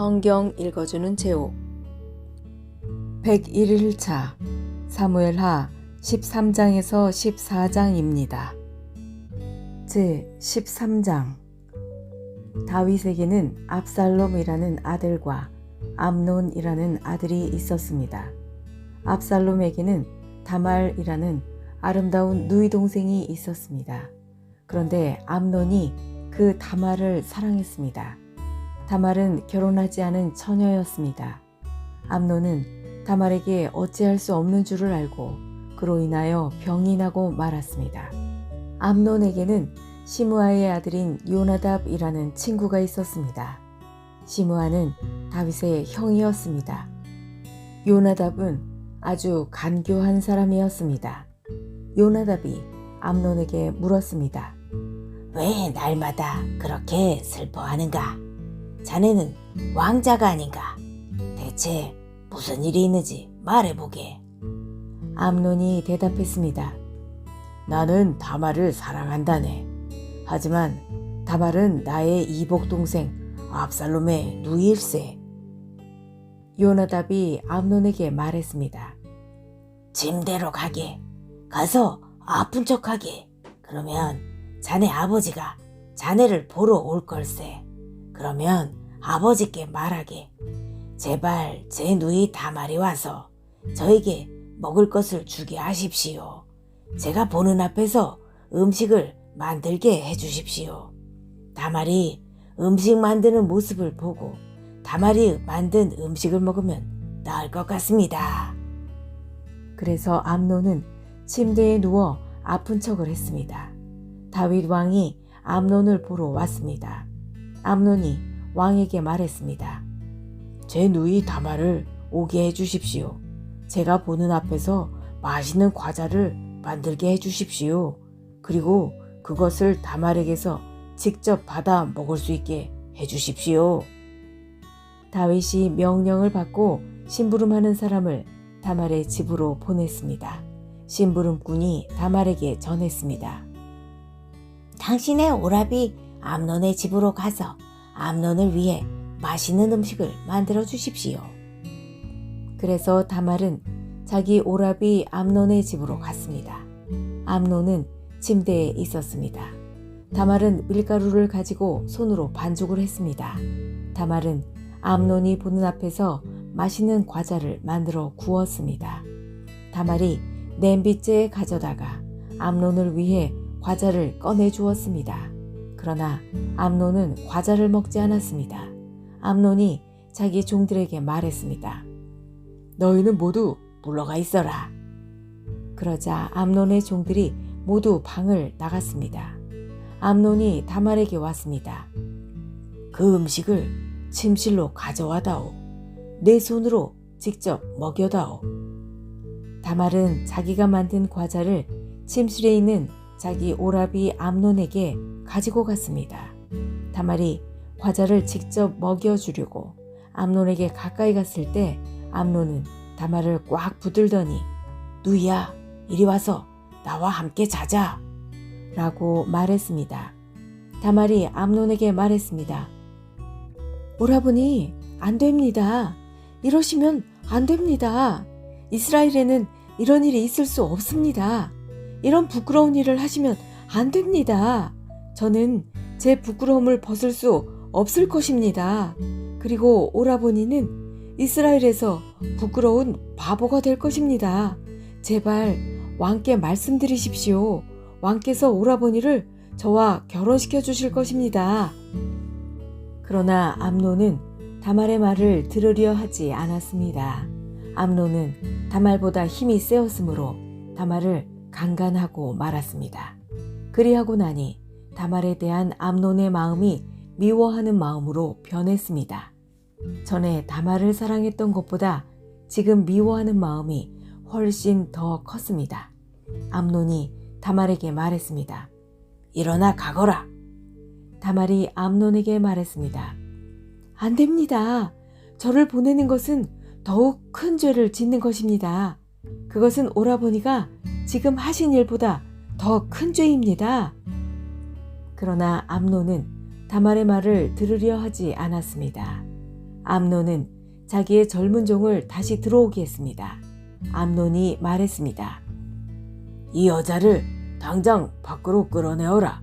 성경 읽어주는 제옥 101일차 사무엘하 13장에서 14장입니다. 제 13장 다윗에게는 압살롬이라는 아들과 암논이라는 아들이 있었습니다. 압살롬에게는 다말이라는 아름다운 누이 동생이 있었습니다. 그런데 암논이 그 다말을 사랑했습니다. 다말은 결혼하지 않은 처녀였습니다. 암논은 다말에게 어찌할 수 없는 줄을 알고 그로 인하여 병이 나고 말았습니다. 암논에게는 시므아의 아들인 요나답이라는 친구가 있었습니다. 시므아는 다윗의 형이었습니다. 요나답은 아주 간교한 사람이었습니다. 요나답이 암논에게 물었습니다. 왜 날마다 그렇게 슬퍼하는가? 자네는 왕자가 아닌가? 대체 무슨 일이 있는지 말해보게. 암논이 대답했습니다. 나는 다말을 사랑한다네. 하지만 다말은 나의 이복 동생 압살롬의 누이일세. 요나답이 암논에게 말했습니다. 짐대로 가게. 가서 아픈 척하게. 그러면 자네 아버지가 자네를 보러 올 걸세. 그러면 아버지께 말하게. 제발 제 누이 다말이 와서 저에게 먹을 것을 주게 하십시오. 제가 보는 앞에서 음식을 만들게 해주십시오. 다말이 음식 만드는 모습을 보고 다말이 만든 음식을 먹으면 나을 것 같습니다. 그래서 암논은 침대에 누워 아픈 척을 했습니다. 다윗 왕이 암논을 보러 왔습니다. 암논이 왕에게 말했습니다. 제 누이 다말을 오게 해 주십시오. 제가 보는 앞에서 맛있는 과자를 만들게 해 주십시오. 그리고 그것을 다말에게서 직접 받아 먹을 수 있게 해 주십시오. 다윗이 명령을 받고 심부름하는 사람을 다말의 집으로 보냈습니다. 심부름꾼이 다말에게 전했습니다. 당신의 오라비 암논의 집으로 가서 암논을 위해 맛있는 음식을 만들어 주십시오. 그래서 다말은 자기 오라비 암논의 집으로 갔습니다. 암논은 침대에 있었습니다. 다말은 밀가루를 가지고 손으로 반죽을 했습니다. 다말은 암논이 보는 앞에서 맛있는 과자를 만들어 구웠습니다. 다말이 냄비째에 가져다가 암논을 위해 과자를 꺼내 주었습니다. 그러나 암논은 과자를 먹지 않았습니다. 암논이 자기 종들에게 말했습니다. 너희는 모두 물러가 있어라. 그러자 암논의 종들이 모두 방을 나갔습니다. 암논이 다말에게 왔습니다. 그 음식을 침실로 가져와다오. 내 손으로 직접 먹여다오. 다말은 자기가 만든 과자를 침실에 있는 자기 오라비 암논에게 가지고 갔습니다. 다말이 과자를 직접 먹여주려고 암논에게 가까이 갔을 때 암논은 다말을 꽉 붙들더니 누이야 이리 와서 나와 함께 자자 라고 말했습니다. 다말이 암논에게 말했습니다. 오라버니 안 됩니다. 이러시면 안 됩니다. 이스라엘에는 이런 일이 있을 수 없습니다. 이런 부끄러운 일을 하시면 안 됩니다. 저는 제 부끄러움을 벗을 수 없을 것입니다. 그리고 오라버니는 이스라엘에서 부끄러운 바보가 될 것입니다. 제발 왕께 말씀드리십시오. 왕께서 오라버니를 저와 결혼시켜 주실 것입니다. 그러나 암노는 다말의 말을 들으려 하지 않았습니다. 암노는 다말보다 힘이 세었으므로 다말을 강간하고 말았습니다. 그리하고 나니 다말에 대한 암논의 마음이 미워하는 마음으로 변했습니다. 전에 다말을 사랑했던 것보다 지금 미워하는 마음이 훨씬 더 컸습니다. 암논이 다말에게 말했습니다. 일어나 가거라. 다말이 암논에게 말했습니다. 안 됩니다. 저를 보내는 것은 더욱 큰 죄를 짓는 것입니다. 그것은 오라버니가 지금 하신 일보다 더 큰 죄입니다. 그러나 암노는 다말의 말을 들으려 하지 않았습니다. 암논은 자기의 젊은 종을 다시 들어오게 했습니다. 암논이 말했습니다. 이 여자를 당장 밖으로 끌어내어라.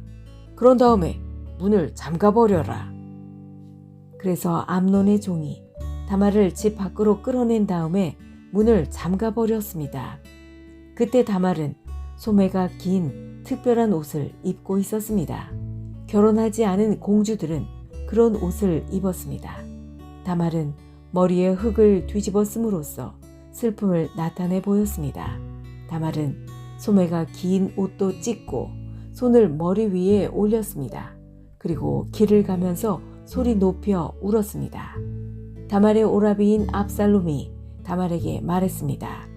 그런 다음에 문을 잠가버려라. 그래서 암논의 종이 다말을 집 밖으로 끌어낸 다음에 문을 잠가버렸습니다. 그때 다말은 소매가 긴 특별한 옷을 입고 있었습니다. 결혼하지 않은 공주들은 그런 옷을 입었습니다. 다말은 머리에 흙을 뒤집어 쓰므로써 슬픔을 나타내 보였습니다. 다말은 소매가 긴 옷도 찢고 손을 머리 위에 올렸습니다. 그리고 길을 가면서 소리 높여 울었습니다. 다말의 오라비인 압살롬이 다말에게 말했습니다.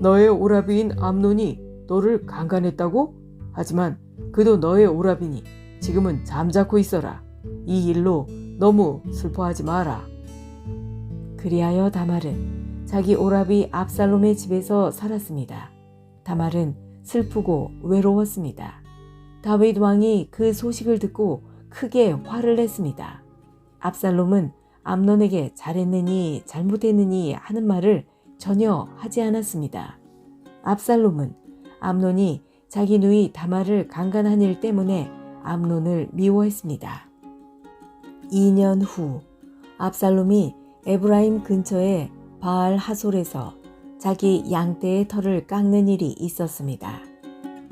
너의 오라비인 암논이 너를 강간했다고? 하지만 그도 너의 오라비니 지금은 잠자코 있어라. 이 일로 너무 슬퍼하지 마라. 그리하여 다말은 자기 오라비 압살롬의 집에서 살았습니다. 다말은 슬프고 외로웠습니다. 다윗 왕이 그 소식을 듣고 크게 화를 냈습니다. 압살롬은 암논에게 잘했느니 잘못했느니 하는 말을 전혀 하지 않았습니다. 압살롬은 암논이 자기 누이 다말을 강간한 일 때문에 암논을 미워했습니다. 2년 후 압살롬이 에브라임 근처의 바알 하솔에서 자기 양떼의 털을 깎는 일이 있었습니다.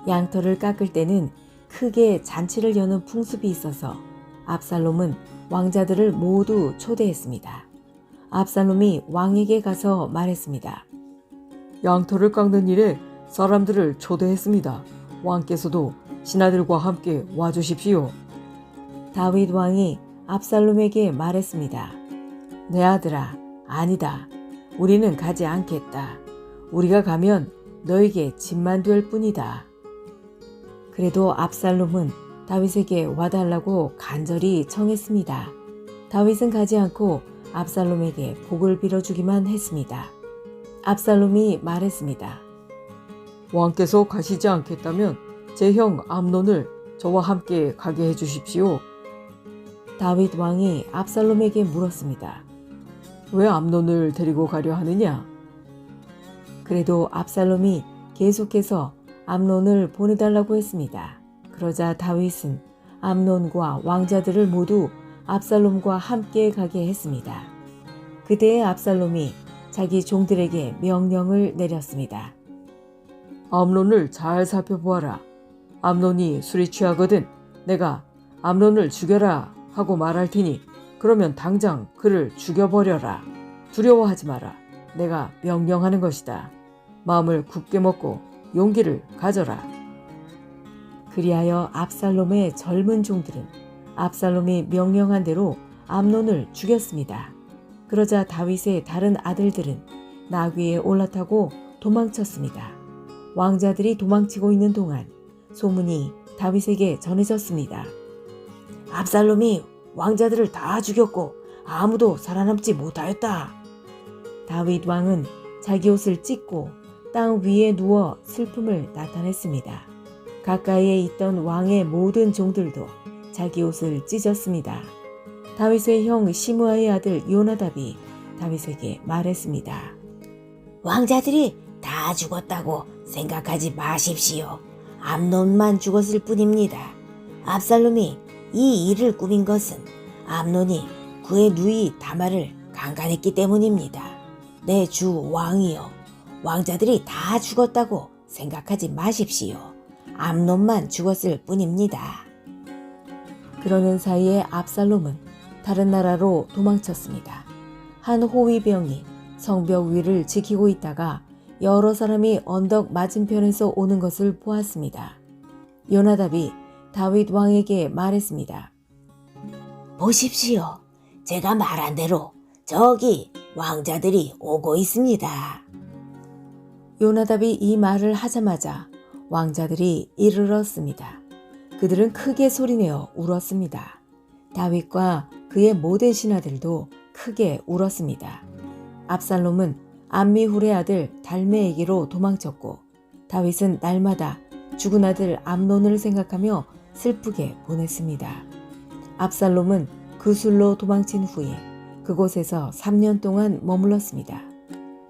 양털을 깎을 때는 크게 잔치를 여는 풍습이 있어서 압살롬은 왕자들을 모두 초대했습니다. 압살롬이 왕에게 가서 말했습니다. 양털을 깎는 일에 사람들을 초대했습니다. 왕께서도 신하들과 함께 와주십시오. 다윗 왕이 압살롬에게 말했습니다. 내 아들아, 아니다. 우리는 가지 않겠다. 우리가 가면 너에게 짐만 될 뿐이다. 그래도 압살롬은 다윗에게 와달라고 간절히 청했습니다. 다윗은 가지 않고 압살롬에게 복을 빌어주기만 했습니다. 압살롬이 말했습니다. 왕께서 가시지 않겠다면 제 형 암논을 저와 함께 가게 해주십시오. 다윗 왕이 압살롬에게 물었습니다. 왜 암논을 데리고 가려 하느냐? 그래도 압살롬이 계속해서 암논을 보내달라고 했습니다. 그러자 다윗은 암논과 왕자들을 모두 압살롬과 함께 가게 했습니다. 그때의 압살롬이 자기 종들에게 명령을 내렸습니다. 암논을 잘 살펴보아라. 암논이 술이 취하거든 내가 암논을 죽여라 하고 말할 테니 그러면 당장 그를 죽여버려라. 두려워하지 마라. 내가 명령하는 것이다. 마음을 굳게 먹고 용기를 가져라. 그리하여 압살롬의 젊은 종들은 압살롬이 명령한 대로 암논을 죽였습니다. 그러자 다윗의 다른 아들들은 나귀에 올라타고 도망쳤습니다. 왕자들이 도망치고 있는 동안 소문이 다윗에게 전해졌습니다. 압살롬이 왕자들을 다 죽였고 아무도 살아남지 못하였다. 다윗 왕은 자기 옷을 찢고 땅 위에 누워 슬픔을 나타냈습니다. 가까이에 있던 왕의 모든 종들도 자기 옷을 찢었습니다. 다윗의 형 시므아의 아들 요나답이 다윗에게 말했습니다. 왕자들이 다 죽었다고 생각하지 마십시오. 암논만 죽었을 뿐입니다. 압살롬이 이 일을 꾸민 것은 암논이 그의 누이 다말을 강간했기 때문입니다. 내 주 왕이여, 왕자들이 다 죽었다고 생각하지 마십시오. 암논만 죽었을 뿐입니다. 그러는 사이에 압살롬은 다른 나라로 도망쳤습니다. 한 호위병이 성벽 위를 지키고 있다가 여러 사람이 언덕 맞은편에서 오는 것을 보았습니다. 요나답이 다윗 왕에게 말했습니다. 보십시오. 제가 말한 대로 저기 왕자들이 오고 있습니다. 요나답이 이 말을 하자마자 왕자들이 이르렀습니다. 그들은 크게 소리내어 울었습니다. 다윗과 그의 모든 신하들도 크게 울었습니다. 압살롬은 암미훌의 아들 달메에게로 도망쳤고 다윗은 날마다 죽은 아들 암논을 생각하며 슬프게 보냈습니다. 압살롬은 그 술로 도망친 후에 그곳에서 3년 동안 머물렀습니다.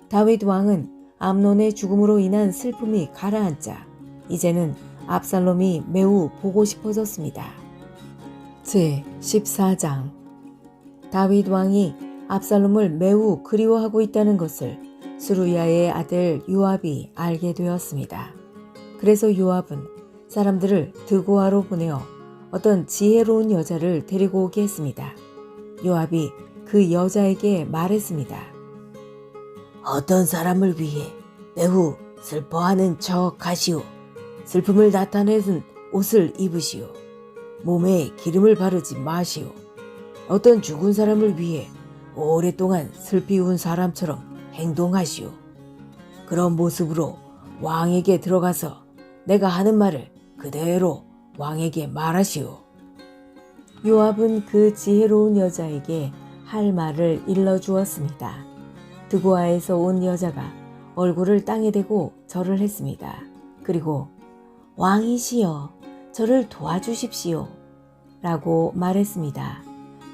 다윗 왕은 암논의 죽음으로 인한 슬픔이 가라앉자 이제는 압살롬이 매우 보고 싶어졌습니다. 제 14장 다윗 왕이 압살롬을 매우 그리워하고 있다는 것을 수루야의 아들 요압이 알게 되었습니다. 그래서 요압은 사람들을 드고아로 보내어 어떤 지혜로운 여자를 데리고 오게 했습니다. 요압이 그 여자에게 말했습니다. 어떤 사람을 위해 매우 슬퍼하는 척 하시오. 슬픔을 나타내는 옷을 입으시오. 몸에 기름을 바르지 마시오. 어떤 죽은 사람을 위해 오랫동안 슬피 운 사람처럼 행동하시오. 그런 모습으로 왕에게 들어가서 내가 하는 말을 그대로 왕에게 말하시오. 요압은 그 지혜로운 여자에게 할 말을 일러 주었습니다. 드고아에서 온 여자가 얼굴을 땅에 대고 절을 했습니다. 그리고 왕이시여 저를 도와주십시오. 라고 말했습니다.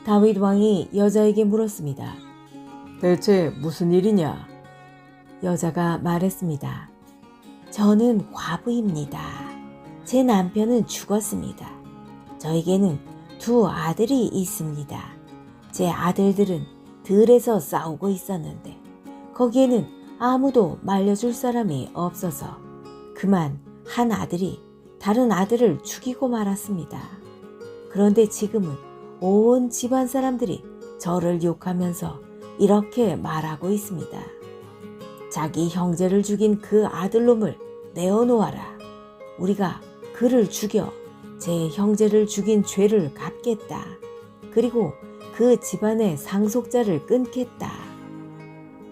다윗 왕이 여자에게 물었습니다. 대체 무슨 일이냐? 여자가 말했습니다. 저는 과부입니다. 제 남편은 죽었습니다. 저에게는 두 아들이 있습니다. 제 아들들은 들에서 싸우고 있었는데 거기에는 아무도 말려줄 사람이 없어서 그만 한 아들이 다른 아들을 죽이고 말았습니다. 그런데 지금은 온 집안 사람들이 저를 욕하면서 이렇게 말하고 있습니다. 자기 형제를 죽인 그 아들놈을 내어놓아라. 우리가 그를 죽여 제 형제를 죽인 죄를 갚겠다. 그리고 그 집안의 상속자를 끊겠다.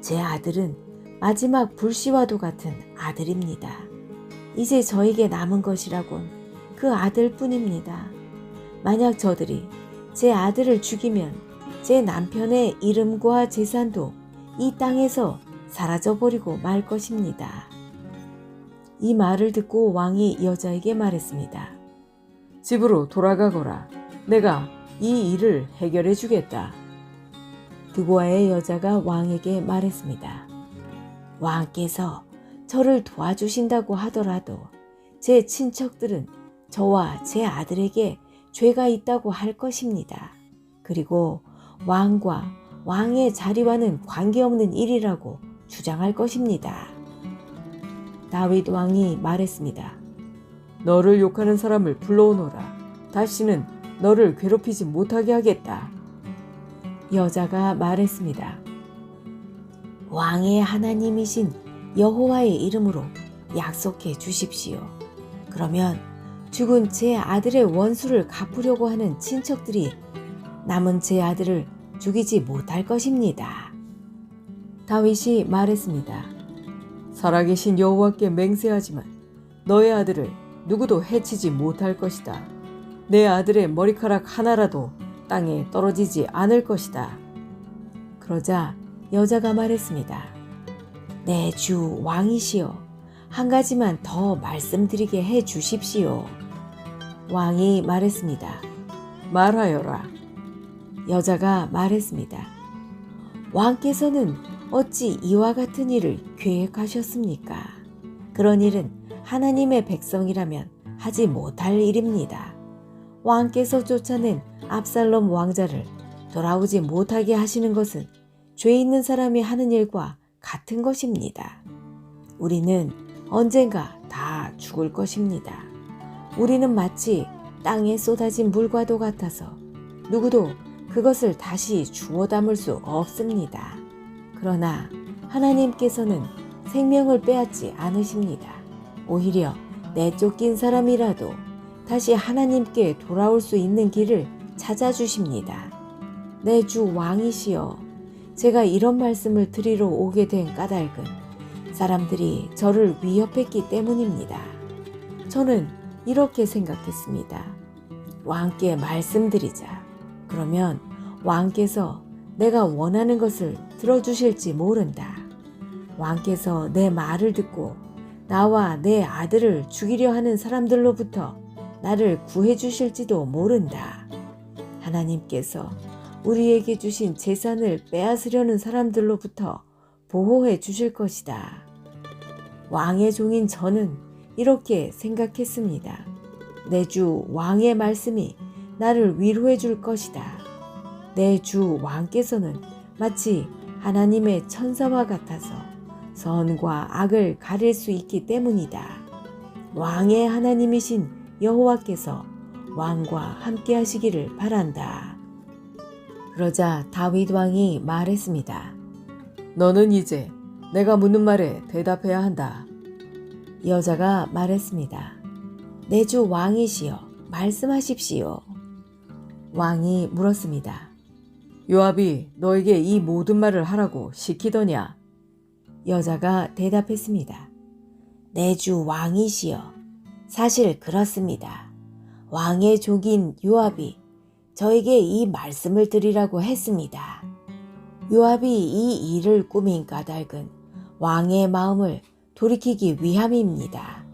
제 아들은 마지막 불씨와도 같은 아들입니다. 이제 저에게 남은 것이라곤 그 아들뿐입니다. 만약 저들이 제 아들을 죽이면 제 남편의 이름과 재산도 이 땅에서 사라져버리고 말 것입니다. 이 말을 듣고 왕이 여자에게 말했습니다. 집으로 돌아가거라. 내가 이 일을 해결해 주겠다. 드고아의 여자가 왕에게 말했습니다. 왕께서 저를 도와주신다고 하더라도 제 친척들은 저와 제 아들에게 죄가 있다고 할 것입니다. 그리고 왕과 왕의 자리와는 관계없는 일이라고 주장할 것입니다. 다윗 왕이 말했습니다. 너를 욕하는 사람을 불러오너라. 다시는 너를 괴롭히지 못하게 하겠다. 여자가 말했습니다. 왕의 하나님이신 여호와의 이름으로 약속해 주십시오. 그러면 죽은 제 아들의 원수를 갚으려고 하는 친척들이 남은 제 아들을 죽이지 못할 것입니다. 다윗이 말했습니다. 살아계신 여호와께 맹세하지만 너의 아들을 누구도 해치지 못할 것이다. 내 아들의 머리카락 하나라도 땅에 떨어지지 않을 것이다. 그러자 여자가 말했습니다. 내 주 왕이시여, 한 가지만 더 말씀드리게 해 주십시오. 왕이 말했습니다. 말하여라. 여자가 말했습니다. 왕께서는 어찌 이와 같은 일을 계획하셨습니까? 그런 일은 하나님의 백성이라면 하지 못할 일입니다. 왕께서 쫓아낸 압살롬 왕자를 돌아오지 못하게 하시는 것은 죄 있는 사람이 하는 일과 같은 것입니다. 우리는 언젠가 다 죽을 것입니다. 우리는 마치 땅에 쏟아진 물과도 같아서 누구도 그것을 다시 주워 담을 수 없습니다. 그러나 하나님께서는 생명을 빼앗지 않으십니다. 오히려 내쫓긴 사람이라도 다시 하나님께 돌아올 수 있는 길을 찾아주십니다. 내 주 왕이시여, 제가 이런 말씀을 드리러 오게 된 까닭은 사람들이 저를 위협했기 때문입니다. 저는 이렇게 생각했습니다. 왕께 말씀드리자. 그러면 왕께서 내가 원하는 것을 들어주실지 모른다. 왕께서 내 말을 듣고 나와 내 아들을 죽이려 하는 사람들로부터 나를 구해 주실지도 모른다. 하나님께서 우리에게 주신 재산을 빼앗으려는 사람들로부터 보호해 주실 것이다. 왕의 종인 저는 이렇게 생각했습니다. 내 주 왕의 말씀이 나를 위로해 줄 것이다. 내 주 왕께서는 마치 하나님의 천사와 같아서 선과 악을 가릴 수 있기 때문이다. 왕의 하나님이신 여호와께서 왕과 함께 하시기를 바란다. 그러자 다윗 왕이 말했습니다. 너는 이제 내가 묻는 말에 대답해야 한다. 여자가 말했습니다. 내 주 왕이시여 말씀하십시오. 왕이 물었습니다. 요압이 너에게 이 모든 말을 하라고 시키더냐? 여자가 대답했습니다. 내 주 왕이시여. 사실 그렇습니다. 왕의 족인 요압이 저에게 이 말씀을 드리라고 했습니다. 요압이 이 일을 꾸민 까닭은 왕의 마음을 돌이키기 위함입니다.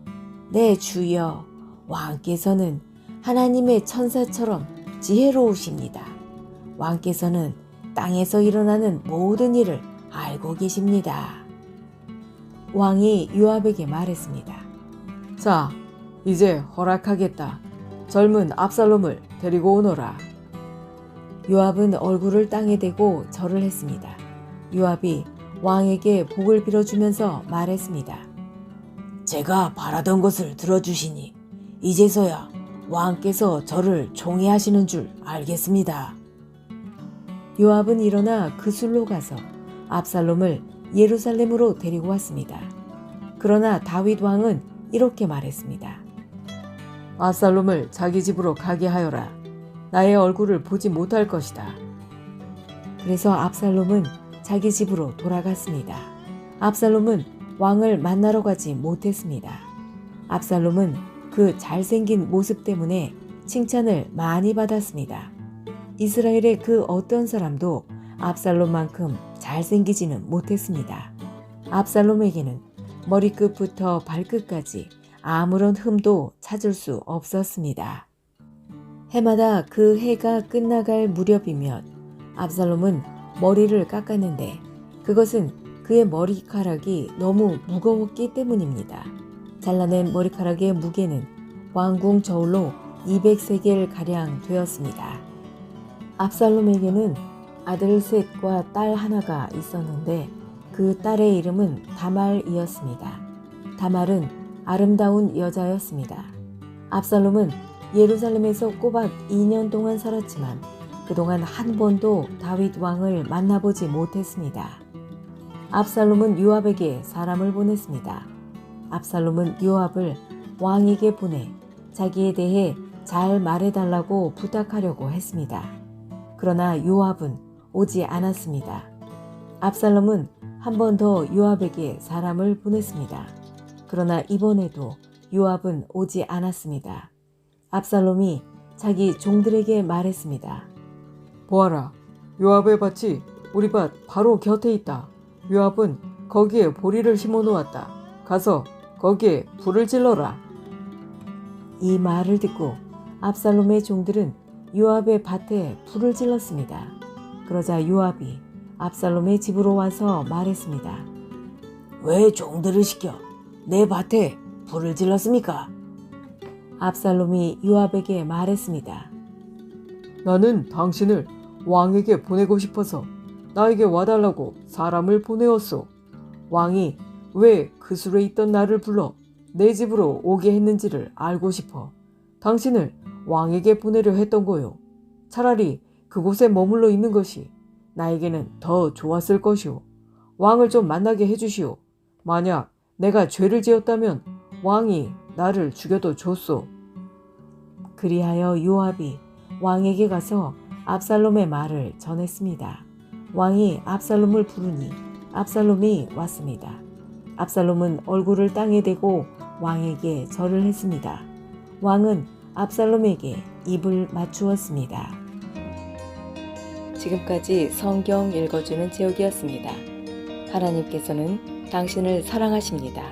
내 주여, 왕께서는 하나님의 천사처럼 지혜로우십니다. 왕께서는 땅에서 일어나는 모든 일을 알고 계십니다. 왕이 요압에게 말했습니다. 자, 이제 허락하겠다. 젊은 압살롬을 데리고 오너라. 요압은 얼굴을 땅에 대고 절을 했습니다. 요압이 왕에게 복을 빌어주면서 말했습니다. 제가 바라던 것을 들어주시니 이제서야 왕께서 저를 총애하시는 줄 알겠습니다. 요압은 일어나 그 술로 가서 압살롬을 예루살렘으로 데리고 왔습니다. 그러나 다윗 왕은 이렇게 말했습니다. 압살롬을 자기 집으로 가게 하여라. 나의 얼굴을 보지 못할 것이다. 그래서 압살롬은 자기 집으로 돌아갔습니다. 압살롬은 왕을 만나러 가지 못했습니다. 압살롬은 그 잘생긴 모습 때문에 칭찬을 많이 받았습니다. 이스라엘의 그 어떤 사람도 압살롬만큼 잘생기지는 못했습니다. 압살롬에게는 머리끝부터 발끝까지 아무런 흠도 찾을 수 없었습니다. 해마다 그 해가 끝나갈 무렵이면 압살롬은 머리를 깎았는데 그것은 그의 머리카락이 너무 무거웠기 때문입니다. 잘라낸 머리카락의 무게는 왕궁 저울로 200세겔 가량 되었습니다. 압살롬에게는 아들 셋과 딸 하나가 있었는데 그 딸의 이름은 다말이었습니다. 다말은 아름다운 여자였습니다. 압살롬은 예루살렘에서 꼬박 2년 동안 살았지만 그동안 한 번도 다윗 왕을 만나보지 못했습니다. 압살롬은 요압에게 사람을 보냈습니다. 압살롬은 요압을 왕에게 보내 자기에 대해 잘 말해달라고 부탁하려고 했습니다. 그러나 요압은 오지 않았습니다. 압살롬은 한 번 더 요압에게 사람을 보냈습니다. 그러나 이번에도 요압은 오지 않았습니다. 압살롬이 자기 종들에게 말했습니다. 보아라. 요압의 밭이 우리 밭 바로 곁에 있다. 요압은 거기에 보리를 심어 놓았다. 가서 거기에 불을 질러라. 이 말을 듣고 압살롬의 종들은 요압의 밭에 불을 질렀습니다. 그러자 요압이 압살롬의 집으로 와서 말했습니다. 왜 종들을 시켜 내 밭에 불을 질렀습니까? 압살롬이 요압에게 말했습니다. 나는 당신을 왕에게 보내고 싶어서 나에게 와달라고 사람을 보내었소. 왕이 왜 그 술에 있던 나를 불러 내 집으로 오게 했는지를 알고 싶어 당신을 왕에게 보내려 했던 거요. 차라리 그곳에 머물러 있는 것이 나에게는 더 좋았을 것이오. 왕을 좀 만나게 해주시오. 만약 내가 죄를 지었다면 왕이 나를 죽여도 좋소. 그리하여 요압이 왕에게 가서 압살롬의 말을 전했습니다. 왕이 압살롬을 부르니 압살롬이 왔습니다. 압살롬은 얼굴을 땅에 대고 왕에게 절을 했습니다. 왕은 압살롬에게 입을 맞추었습니다. 지금까지 성경 읽어주는 지역이었습니다. 하나님께서는 당신을 사랑하십니다.